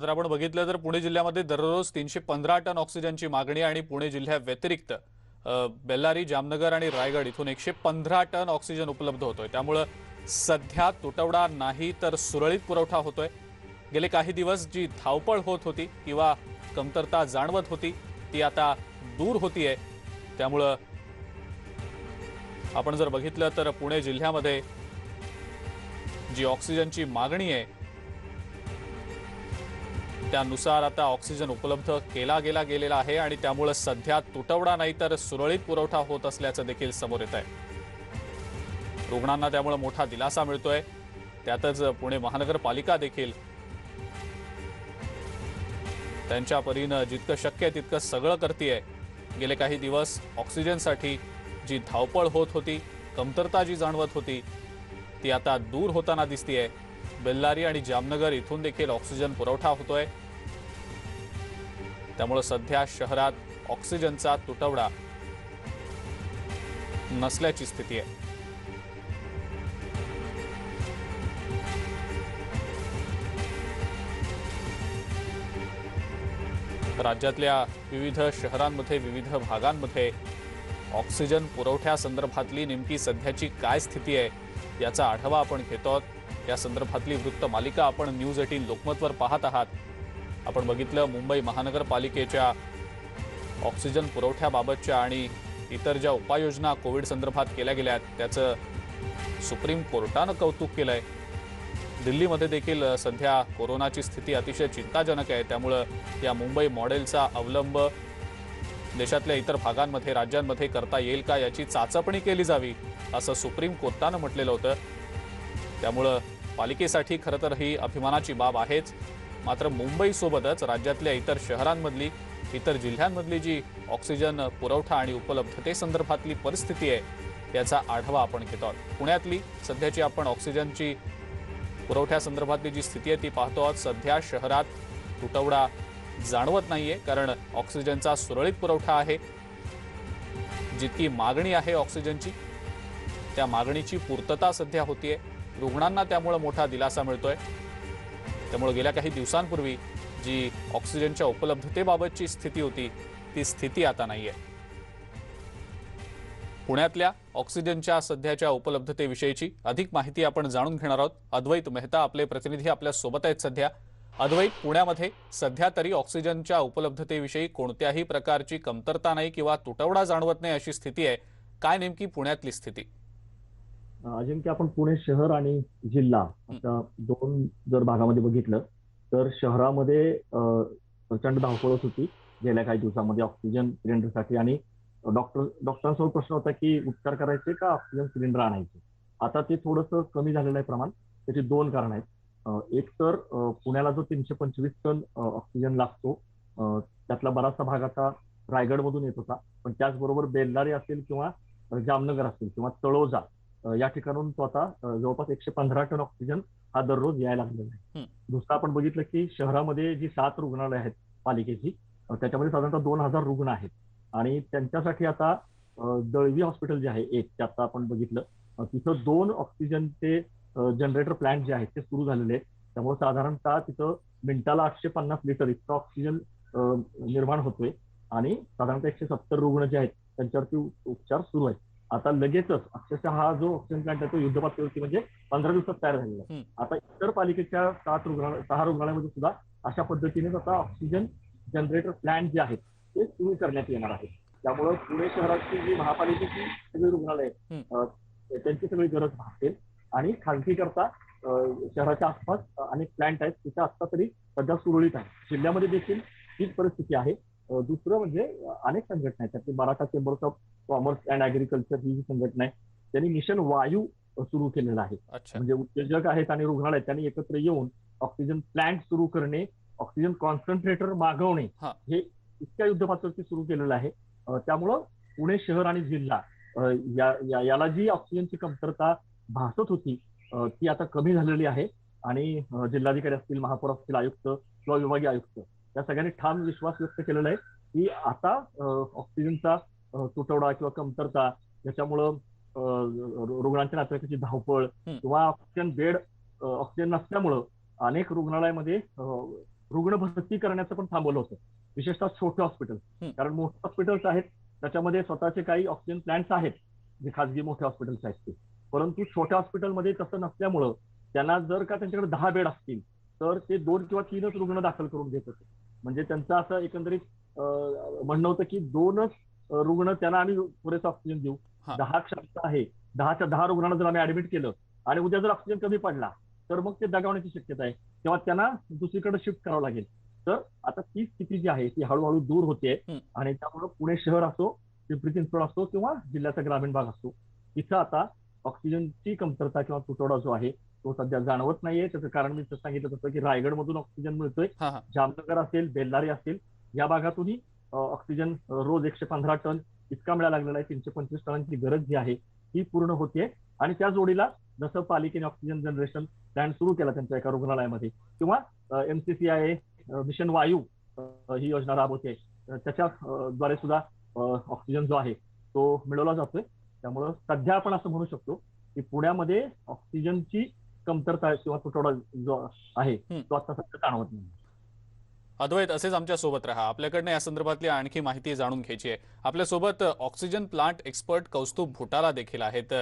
जर आपण बघितलं तर पुणे जिल्ह्यामध्ये दररोज तीनशे पंधरा टन ऑक्सिजनची मागणी आणि पुणे जिल्ह्याव्यतिरिक्त बेल्लारी जामनगर आणि रायगड इथून एकशे पंधरा टन ऑक्सिजन उपलब्ध होतोय. त्यामुळं सध्या तुटवडा नाही तर सुरळीत पुरवठा होतोय. गेले काही दिवस जी धावपळ होत होती किंवा कमतरता जाणवत होती ती आता दूर होतीये. त्यामुळं आपण जर बघितलं तर पुणे जिल्ह्यामध्ये जी ऑक्सिजनची मागणी आहे त्यानुसार आता ऑक्सिजन उपलब्ध केला गेला गेलेला आहे आणि त्यामुळे सध्या तुटवडा नाही तर सुरळीत पुरवठा होत असल्याचं देखील समोर येत आहे रुग्णांना त्यामुळे मोठा दिलासा मिळतोय. त्यातच पुणे महानगरपालिका देखील त्यांच्या परीनं जितकं शक्य आहे तितकं सगळं करतीये. गेले काही दिवस ऑक्सिजनसाठी जी धावपळ होत होती कमतरता जी जाणवत होती ती आता दूर होताना दिसतीये. बेल्लारी आणि जामनगर इथून देखील ऑक्सिजन पुरवठा होतोय. त्यामुळे सध्या शहरात ऑक्सिजनचा तुटवडा नसल्याची स्थिती आहे. राज्यातल्या विविध शहरांमध्ये विविध भागांमध्ये ऑक्सिजन पुरवठ्यासंदर्भातली नेमकी सध्याची काय स्थिती आहे याचा आढावा आपण घेतो या संदर्भातली वृत्त मालिका आपण न्यूज एटीन लोकमतवर पाहत आहात. आपण बघितलं मुंबई महानगरपालिकेच्या ऑक्सिजन पुरवठ्याबाबतच्या आणि इतर ज्या उपाययोजना कोविड संदर्भात केल्या गेल्या आहेत त्याचं सुप्रीम कोर्टानं कौतुक केलं आहे दिल्लीमध्ये देखील सध्या कोरोनाची स्थिती अतिशय चिंताजनक आहे. त्यामुळं या मुंबई मॉडेलचा अवलंब देशातल्या इतर भागांमध्ये राज्यांमध्ये करता येईल का याची चाचपणी केली जावी असं सुप्रीम कोर्टानं म्हटलेलं होतं. त्यामुळं पालिकेसाठी खरं तर ही अभिमानाची बाब आहेच. मात्र मुंबईसोबतच राज्यातल्या इतर शहरांमधली इतर जिल्ह्यांमधली जी ऑक्सिजन पुरवठा आणि उपलब्धतेसंदर्भातली परिस्थिती आहे याचा आढावा आपण घेतो आहोत. पुण्यातली सध्याची आपण ऑक्सिजनची पुरवठ्यासंदर्भातली जी स्थिती आहे ती पाहतो आहोत. सध्या शहरात तुटवडा जाणवत नाहीये कारण ऑक्सिजनचा सुरळीत पुरवठा आहे. जितकी मागणी आहे ऑक्सिजनची त्या मागणीची पूर्तता सध्या होतीये. रुग्णांना त्यामुळे मोठा दिलासा मिळतोय. त्यामुळे गेल्या काही दिवसांपूर्वी जी ऑक्सिजनच्या उपलब्धतेबाबतची स्थिती होती ती स्थिती आता नाही आहे. पुण्यातल्या ऑक्सिजनच्या सध्याच्या उपलब्धतेविषयीची अधिक माहिती आपण जाणून घेणार आहोत. अद्वैत मेहता आपले प्रतिनिधी आपल्यासोबत आहेत सध्या. अद्वैत पुण्यामध्ये सध्या तरी ऑक्सिजनच्या उपलब्धतेविषयी कोणत्याही प्रकारची कमतरता नाही किंवा तुटवडा जाणवत नाही अशी स्थिती आहे. काय नेमकी पुण्यातली स्थिती? अजिंक्य आपण पुणे शहर आणि जिल्हा अशा दोन जर भागामध्ये बघितलं तर शहरामध्ये प्रचंड धावपळ होत गेल्या काही दिवसामध्ये ऑक्सिजन सिलेंडरसाठी आणि डॉक्टर डॉक्टरांसमोर प्रश्न होता की उपचार करायचे का ऑक्सिजन सिलेंडर आणायचे? आता ते थोडंसं कमी झालेलं आहे प्रमाण. त्याची दोन कारण आहेत. एक तर पुण्याला जो तीनशे पंचवीस टन ऑक्सिजन लागतो त्यातला बराचसा भाग आता रायगडमधून येत होता. पण त्याचबरोबर बेल्लारी असेल किंवा जामनगर असेल किंवा तळोजा या ठिकाणून तो आता जवळपास एकशे पंधरा टन ऑक्सिजन हा दररोज यायला लागलेला आहे. दुसरं आपण बघितलं की शहरामध्ये जी सात रुग्णालय आहेत पालिकेची त्याच्यामध्ये साधारणतः दोन हजार रुग्ण आहेत. आणि त्यांच्यासाठी आता दळवी हॉस्पिटल जे आहे एक ते आता आपण बघितलं तिथं दोन ऑक्सिजनचे जनरेटर प्लांट जे आहेत ते सुरू झालेले आहेत. त्यामुळे साधारणतः तिथं मिनिटाला आठशे पन्नास लिटर इतकं ऑक्सिजन निर्माण होतोय. आणि साधारणतः एकशे सत्तर रुग्ण जे आहेत त्यांच्यावरती उपचार सुरू आहेत. आता लगेचच अक्षरशः हा जो ऑक्सिजन प्लांट आहे तो युद्धपातळीवरती म्हणजे पंधरा दिवसात तयार झालेला आहे. आता इतर पालिकेच्या सात रुग्णालय सहा रुग्णालयामध्ये सुद्धा अशा पद्धतीनेच आता ऑक्सिजन जनरेटर प्लांट जे आहेत ते सुरू करण्यात येणार आहेत त्यामुळं पुणे शहराची जी महापालिकेची सगळी रुग्णालय त्यांची सगळी गरज भासेल आणि खाजगी करता शहराच्या आसपास अनेक प्लांट आहेत तिथे आता तरी सध्या सुरळीत आहे जिल्ह्यामध्ये देखील हीच परिस्थिती आहे. दुसरं म्हणजे अनेक संघटना आहेत. त्यातली Maratha chambers of commerce and agriculture ही जी संघटना आहे त्यांनी मिशन वायू सुरू केलेलं आहे. म्हणजे उद्योजक आहेत आणि रुग्णालय त्यांनी एकत्र येऊन ऑक्सिजन प्लांट सुरू करणे ऑक्सिजन कॉन्सन्ट्रेटर मागवणे हा. इतक्या युद्धपातळीवरती सुरू केलेलं आहे. त्यामुळं पुणे शहर आणि जिल्हा या- या- याला जी ऑक्सिजनची कमतरता भासत होती ती आता कमी झालेली आहे. आणि जिल्हाधिकारी असतील महापौर असतील आयुक्त किंवा विभागीय आयुक्त या सगळ्यांनी ठाम विश्वास व्यक्त केलेला आहे की आता ऑक्सिजनचा तुटवडा किंवा कमतरता याच्यामुळं रुग्णांच्या नातेवाईकाची धावपळ. किंवा ऑक्सिजन बेड ऑक्सिजन नसल्यामुळं अनेक रुग्णालयामध्ये रुग्ण भरती करण्याचं पण थांबवलं होतं विशेषतः छोटे हॉस्पिटल. कारण मोठे हॉस्पिटल्स आहेत त्याच्यामध्ये स्वतःचे काही ऑक्सिजन प्लांट्स आहेत जे खासगी मोठे हॉस्पिटल्स आहेत ते परंतु छोट्या हॉस्पिटलमध्ये तसं नसल्यामुळं त्यांना जर का त्यांच्याकडे दहा बेड असतील तर ते दोन किंवा तीनच रुग्ण दाखल करून घेत होते म्हणजे त्यांचं असं एकंदरीत म्हणणं होतं की दोनच रुग्ण त्यांना आम्ही पुरेसा ऑक्सिजन देऊ. दहा क्षमता आहे दहाच्या दहा रुग्णांना जर आम्ही ऍडमिट केलं आणि उद्या जर ऑक्सिजन कमी पडला तर मग ते दगावण्याची शक्यता आहे तेव्हा त्यांना दुसरीकडे शिफ्ट करावं लागेल तर आता ती स्थिती जी आहे ती हळूहळू दूर होते. आणि त्यामुळे पुणे शहर असो पिंपरी चिंचवड असो किंवा जिल्ह्याचा ग्रामीण भाग असो इथं आता ऑक्सिजनची कमतरता किंवा तुटवडा जो आहे तो सध्या जाणवत नाहीये. त्याचं कारण मी सांगितलं तसं की रायगडमधून ऑक्सिजन मिळतोय. जामनगर असेल बेल्लारी असेल या भागातूनही ऑक्सिजन रोज एकशे पंधरा टन इतका मिळायला लागलेला आहे. तीनशे पंचवीस टनांची गरज जी आहे ती पूर्ण होते आणि त्या जोडीला जसं पालिकेने ऑक्सिजन जनरेशन प्लॅन सुरू केला त्यांच्या एका रुग्णालयामध्ये किंवा एमसीसीआय मिशन वायू ही योजना राबवते त्याच्या द्वारे सुद्धा ऑक्सिजन जो आहे तो मिळवला जातोय. त्यामुळं सध्या आपण असं म्हणू शकतो की पुण्यामध्ये ऑक्सिजनची कमतरता किंवा तुटवडा जो आहे. तो आता सध्या जाणवत नाही. अद्वैत असेच आमच्यासोबत राहा. आपल्याकडनं या संदर्भातली आणखी माहिती जाणून घ्यायची आहे. आपल्यासोबत oxygen plant expert Kaustubh Bhutara देखील आहेत.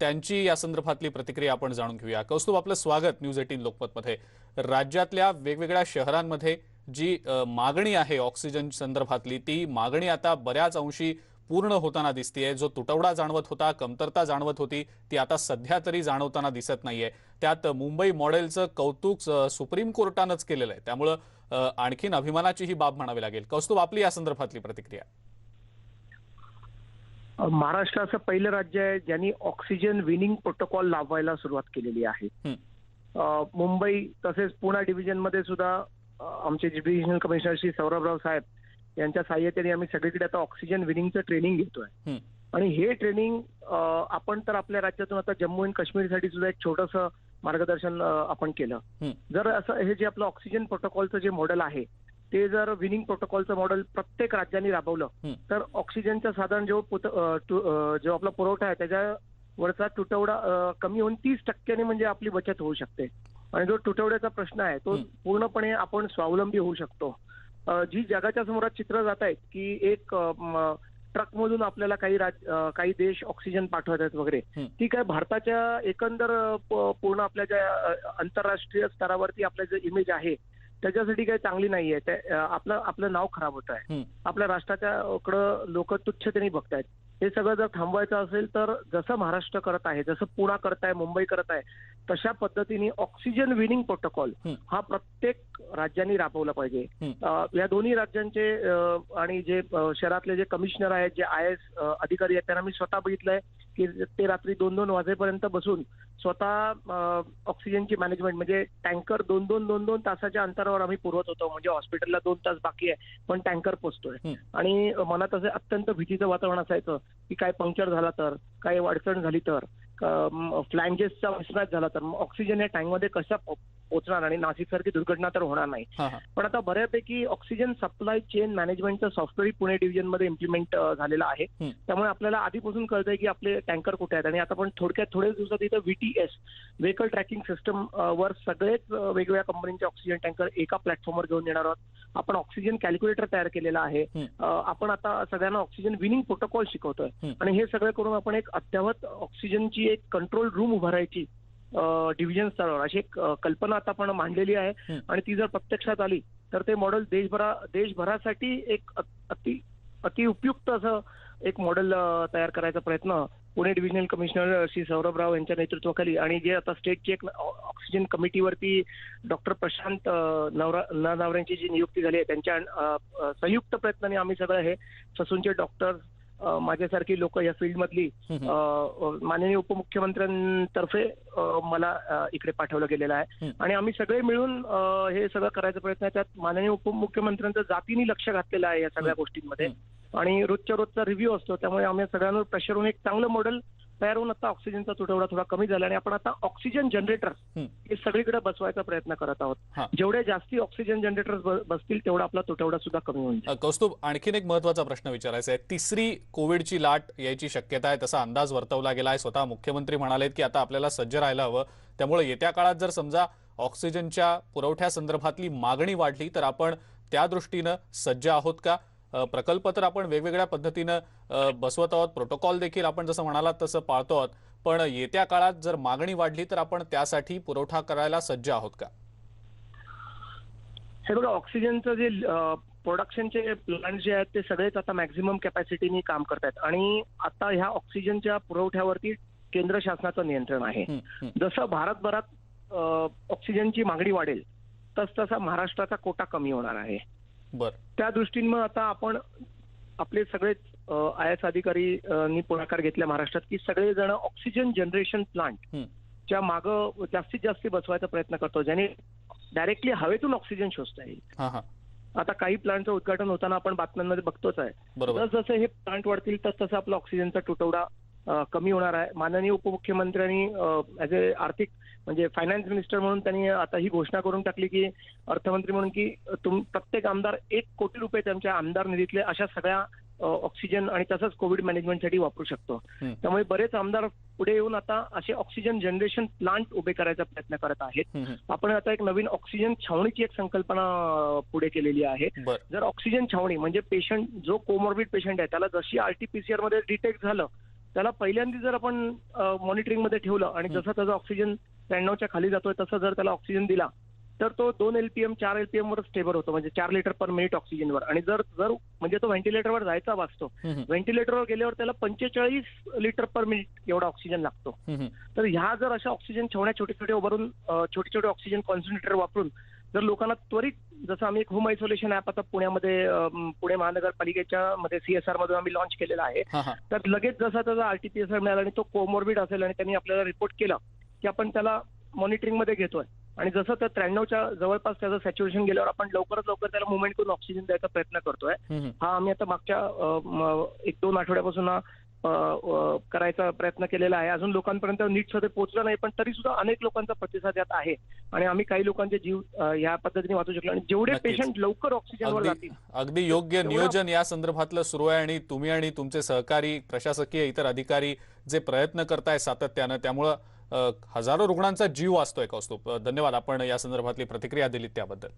त्यांची या संदर्भातली प्रतिक्रिया आपण जाणून घेऊया. कौस्तुभ आपलं स्वागत न्यूज एटीन लोकमतमध्ये. राज्यातल्या वेगवेगळ्या शहरांमध्ये जी मागणी आहे ऑक्सिजन संदर्भातली ती मागणी आता बऱ्याच अंशी पूर्ण होताना दिसतीये. जो तुटवडा जाणवत होता कमतरता जाणवत होती ती आता सध्या तरी जाणवताना दिसत नाहीये. त्यात मुंबई मॉडेलचं कौतुक सुप्रीम कोर्टानंच केलेलं आहे. त्यामुळं आणखीन अभिमानाची ही बाब म्हणावी लागेल. कौस्तुभ आपली या संदर्भातली प्रतिक्रिया? महाराष्ट्र असं पहिलं राज्य आहे ज्यांनी ऑक्सिजन विनिंग प्रोटोकॉल लावायला सुरुवात केलेली आहे. मुंबई तसेच पुणा डिव्हिजनमध्ये सुद्धा आमचे डिव्हिजनल कमिशनर श्री सौरभराव साहेब यांच्या साह्यतेने आम्ही सगळीकडे आता ऑक्सिजन विनिंगचं ट्रेनिंग घेतोय. आणि हे ट्रेनिंग आपण तर आपल्या राज्यातून आता जम्मू अँड काश्मीरसाठी सुद्धा एक छोटस मार्गदर्शन आपण केलं. जर असं हे जे आपलं ऑक्सिजन प्रोटोकॉलचं जे मॉडेल आहे ते जर विनिंग प्रोटोकॉलचं मॉडेल प्रत्येक राज्यांनी राबवलं. तर ऑक्सिजनचा साधारण जो जो आपला पुरवठा आहे त्याच्यावरचा तुटवडा कमी होऊन तीस टक्क्याने म्हणजे आपली बचत होऊ शकते आणि जो तुटवड्याचा प्रश्न आहे तो. पूर्णपणे आपण स्वावलंबी होऊ शकतो जी जगाच्या समोरात चित्र जात आहेत की एक ट्रकमधून आपल्याला काही राज काही देश ऑक्सिजन पाठवत आहेत वगैरे. ती काय भारताच्या एकंदर पूर्ण आपल्या ज्या आंतरराष्ट्रीय स्तरावरती आपलं जे इमेज आहे त्याच्यासाठी काही चांगली नाहीये. त्या- अ, आपलं आपलं नाव खराब होत आहे. आपल्या राष्ट्राच्या कडं लोक तुच्छतेने बघतायत. हे सगळं जर थांबवायचं असेल तर जसं महाराष्ट्र करत आहे जसं पुणा करत आहे मुंबई करत आहे तशा पद्धतीने ऑक्सिजन विनिंग प्रोटोकॉल हं. प्रत्येक राज्यांनी राबवला पाहिजे. या दोन्ही राज्यांचे आणि जे शहरातले जे कमिशनर आहेत जे आय एस अधिकारी आहेत त्यांना मी स्वतः बघितलंय. की ते रात्री दोन दोन वाजेपर्यंत बसून स्वतः ऑक्सिजनची मॅनेजमेंट म्हणजे टँकर दोन दोन दोन दोन तासाच्या अंतरावर आम्ही पुरवत होतो. म्हणजे हॉस्पिटलला दोन तास बाकी आहे पण टँकर पोचतोय. आणि मनात असं अत्यंत भीतीचं वातावरण असायचं की काय पंक्चर झाला तर काय अडचण झाली तर. फ्लॅन्जेसचा मिसमॅच झाला तर ऑक्सिजन या टँकमध्ये पो- पोहोचणार आणि नाशिकसारखी दुर्घटना तर होणार नाही. पण आता बऱ्यापैकी ऑक्सिजन सप्लाय चेन मॅनेजमेंटचं सॉफ्टवेअर पुणे डिव्हिजनमध्ये इम्प्लिमेंट झालेलं आहे. त्यामुळे आपल्याला आधीपासून कळतंय की आपले टँकर कुठे आहेत? आणि आता पण थोडक्यात थोड्याच दिवसात इथं व्हीटीएस व्हेकल ट्रॅकिंग सिस्टम वर सगळेच वेगवेगळ्या कंपनीचे ऑक्सिजन टँकर एका प्लॅटफॉर्मवर घेऊन येणार आहोत. आपण ऑक्सिजन कॅल्क्युलेटर तयार केलेला आहे. आपण आता सगळ्यांना ऑक्सिजन विनिंग प्रोटोकॉल शिकवतोय. आणि हे सगळं करून आपण एक अद्यावत ऑक्सिजनची एक कंट्रोल रूम उभारायची डिव्हिजन स्तरावर अशी एक कल्पना आता आपण मांडलेली आहे. आणि ती जर प्रत्यक्षात आली तर ते मॉडेल देशभरा देशभरासाठी एक अति अति उपयुक्त असं एक मॉडेल तयार करायचा प्रयत्न पुणे डिव्हिजनल कमिशनर श्री सौरभराव यांच्या नेतृत्वाखाली आणि जे आता स्टेटची एक ऑक्सिजन कमिटीवरती डॉक्टर प्रशांत नवरा नवऱ्यांची जी नियुक्ती झाली आहे त्यांच्या संयुक्त प्रयत्नाने आम्ही सगळं हे ससूनचे डॉक्टर माझ्यासारखी लोक या फील्डमधली माननीय उपमुख्यमंत्र्यांतर्फे मला इकडे पाठवलं गेलेलं आहे. आणि आम्ही सगळे मिळून हे सगळं करायचा प्रयत्न आहे. त्यात माननीय उपमुख्यमंत्र्यांचं जातीने लक्ष घातलेलं आहे या सगळ्या. गोष्टींमध्ये. आणि रोजच्या रोजचा रिव्ह्यू असतो. त्यामुळे आम्ही सगळ्यांवर प्रेशर होऊन एक चांगलं मॉडेल तयार होऊन आता ऑक्सिजनचा तुटवडा थोडा कमी झाला आणि आपण आता ऑक्सिजन जनरेटर हं. सगळीकडे बसवायचा प्रयत्न करत हा. आहोत जेवढे जास्ती ऑक्सिजन जनरेटर बसतील तेवढा आपला तुटवडा सुद्धा कमी होईल कौस्तुभ आणखीन एक महत्त्वाचा प्रश्न विचारायचा आहे. तिसरी कोविडची लाट यायची शक्यता आहे तसा अंदाज वर्तवला गेला आहे स्वतः मुख्यमंत्री म्हणालेत की आता आपल्याला सज्ज राहायला हवं. त्यामुळे येत्या काळात जर समजा ऑक्सिजनच्या पुरवठ्यासंदर्भातली मागणी वाढली तर आपण त्या दृष्टीनं सज्ज आहोत का? प्रकल्प तर आपण वेगवेगळ्या पद्धतीनं बसवत आहोत. प्रोटोकॉल देखील आपण जसं म्हणालात तसं पाळतो आहोत. पण येत्या काळात जर मागणी वाढली तर आपण त्यासाठी पुरवठा करायला सज्ज आहोत का? हे बघा ऑक्सिजनचं जे प्रोडक्शनचे प्लांट जे आहेत ते सगळेच आता मॅक्झिमम कॅपॅसिटीनी काम करतायत. आणि आता ह्या ऑक्सिजनच्या पुरवठ्यावरती केंद्र शासनाचं नियंत्रण आहे. जसं भारतभरात ऑक्सिजनची मागणी वाढेल तस तसा महाराष्ट्राचा कोटा कमी होणार आहे. त्या दृष्टीने मग आता आपण आपले सगळेच आय एस अधिकारी पुढाकार घेतला महाराष्ट्रात की सगळे जण ऑक्सिजन जनरेशन प्लांट. च्या माग जास्तीत जास्त बसवायचा प्रयत्न करतो ज्याने डायरेक्टली हवेतून ऑक्सिजन शोषता येईल. आता काही प्लांटचं उद्घाटन होताना आपण बातम्यांमध्ये बघतोच आहे. जस जसं हे प्लांट वाढतील तस तसं आपला ऑक्सिजनचा तुटवडा कमी होणार आहे. माननीय उपमुख्यमंत्र्यांनी ऍज ए आर्थिक म्हणजे फायनान्स मिनिस्टर म्हणून त्यांनी आता ही घोषणा करून टाकली की अर्थमंत्री म्हणून की तुम प्रत्येक आमदार एक कोटी रुपये त्यांच्या आमदार निधीतले अशा सगळ्या ऑक्सिजन आणि तसंच कोविड मॅनेजमेंटसाठी वापरू शकतो. त्यामुळे बरेच आमदार पुढे येऊन आता असे ऑक्सिजन जनरेशन प्लांट उभे करायचा प्रयत्न करत आहेत. आपण आता एक नवीन ऑक्सिजन छावणीची एक संकल्पना पुढे केलेली आहे जर ऑक्सिजन छावणी म्हणजे पेशंट जो कोमॉर्बिड पेशंट आहे त्याला जशी आरटीपीसीआरमध्ये डिटेक्ट झालं त्याला पहिल्यांदा जर आपण मॉनिटरिंगमध्ये ठेवलं आणि. जसं त्याचा ऑक्सिजन त्र्याण्णवच्या खाली जातोय तसं जर त्याला ऑक्सिजन दिला तर तो दोन एलपीएम चार एलपीएम वर स्टेबल होतो. म्हणजे चार लिटर पर मिनिट ऑक्सिजनवर आणि जर जर म्हणजे तो व्हेंटिलेटरवर जायचा वाचतो. व्हेंटिलेटरवर गेल्यावर त्याला पंचेचाळीस लिटर पर मिनिट एवढा ऑक्सिजन लागतो. तर ह्या जर अशा ऑक्सिजन छावण्या छोटे छोटे उभारून छोटे छोटे ऑक्सिजन कॉन्सन्ट्रेटर वापरून जर लोकांना त्वरित जसं आम्ही एक होम आयसोलेशन ऍप आता पुण्यामध्ये पुणे महानगरपालिकेच्या मध्ये सीएसआर मधून आम्ही लॉन्च केलेला आहे. तर लगेच जसा त्याचा आरटीपीएसआर मिळाला आणि तो कोमॉर्बिड असेल आणि त्यांनी आपल्याला रिपोर्ट केला की आपण त्याला मॉनिटरिंगमध्ये घेतोय. आणि जसं त्या त्र्याण्णवच्या जवळपास त्याचं सॅच्युरेशन गेल्यावर आपण लवकरात लवकर त्याला मुवमेंट करून ऑक्सिजन द्यायचा प्रयत्न करतोय. हं, आम्ही आता मागच्या एक दोन आठवड्यापासून हा, करायचा प्रयत्न केलेला आहे. अजून लोकांपर्यंत नीट ते पोहोचलं नाही पण तरी सुद्धा अनेक लोकांचा प्रतिसाद यात आहे. आणि आम्ही काही लोकांचे जीव या पद्धतीने वाचू शकलो आणि जेवढे. पेशंट लवकर ऑक्सिजनवर जातील अगदी योग्य नियोजन या संदर्भातलं सुरू आहे आणि तुम्ही आणि तुमचे सहकारी प्रशासकीय इतर अधिकारी जे प्रयत्न करताय सातत्यानं त्यामुळं हजारो रुग्णांचा जीव वाचतोय कौस्तुभ. धन्यवाद. आपण या संदर्भातली प्रतिक्रिया दिलीत त्याबद्दल.